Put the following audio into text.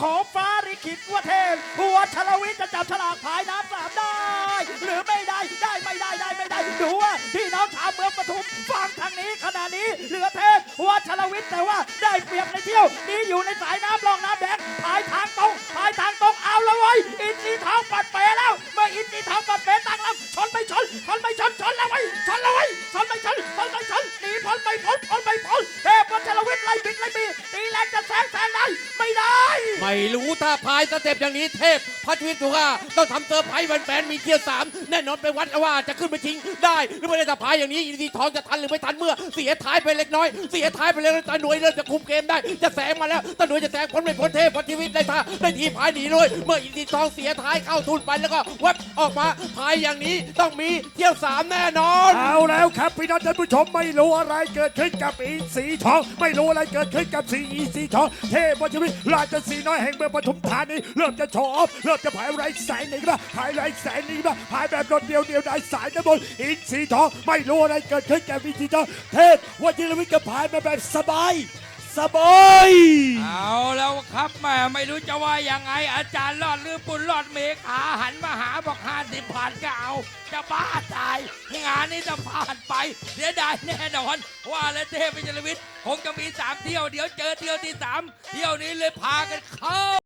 ของฟ้าริคิดว่าเทพหัวชลวิทย์จะจับฉลากพายน้ำสามได้ หรือไม่ได้ได้ไม่ได้ได้ไม่ได้ดูว่าพี่น้องชาวเมืองปทุมฟังทางนี้ขณะนี้เหลือเทพหัวชลวิทย์แต่ว่าได้เปรียบในเที่ยว นี้อยู่ในสายน้ำรองน้ำแดงพายทางตรงพายทางตรงเอาละเว้ยอินทีทองปัดเป๋แล้วเมื่ออินทีทองปัดเป๋ตั้งลำชนไม่ชนชนไม่ชนชนล้วเว้ยชนล้วเว้ยชนไม่ชนชนไม่ชนหนีพ้นไม่พ้นพ้น ไม่รู้ถ้าพายสเต็ปอย่างนี้เทพพัชวิทย์ถูกว่าต้องทำเซอร์ไพรส์แฟนๆมีเกียร์สามแน่นอนไปวัดว่าจะขึ้นไปชิงได้หรือไม่ได้ถ้าพายอย่างนี้อินทรีทองจะทันหรือไม่ทันเมื่อเสียท้ายไปเล็กน้อยเสียท้ายไปเล็กน้อยตาหน่วยเริ่มจะคุมเกมได้ จะแซงมาแล้วตาหน่วยจะแซงพ้นไม่พ้นเทพพัชวิทย์ได้ท่าได้ทีพายหนีเลยเมื่ออินทรีทองเสียท้ายเข้าทุนไปแล้วก็วับออกมาพายอย่างนี้ต้องมีเที่ยวสามแน่นอน เอาแล้วครับพี่น้องท่านผู้ชมไม่รู้อะไรเกิดขึ้นกับอินสีทอง ไม่รู้อะไรเกิดขึ้นกับสีอีสีทอง เทพวัชวิทย์ราชสีน้อยแห่งเมืองปทุมธานีเริ่มจะโชว์ออฟเริ่มจะพายไรแสงหนีบ้าพายไรแสงหนีบ้าพายแบบรถเดียวเดียวได้สายน้ำมนอินสีทองไม่รู้อะไรเกิดขึ้นกับอินสีทอเทศวัชวิทย์ก็พายมาแบบสบายสบาย ไม่รู้จะว่ายังไง อาจารย์รอดหรือปุณรอดเมขาหันมาหาบอกห้าสิบผ่านก็เอา จะบ้าตาย งานนี้จะผ่านไปเสียดายแน่นอน ว่าและเทพวิจารวิทย์คงจะมีสามเที่ยวเดี๋ยวเจอเที่ยวที่สามเที่ยวนี้เลยพากันเข้า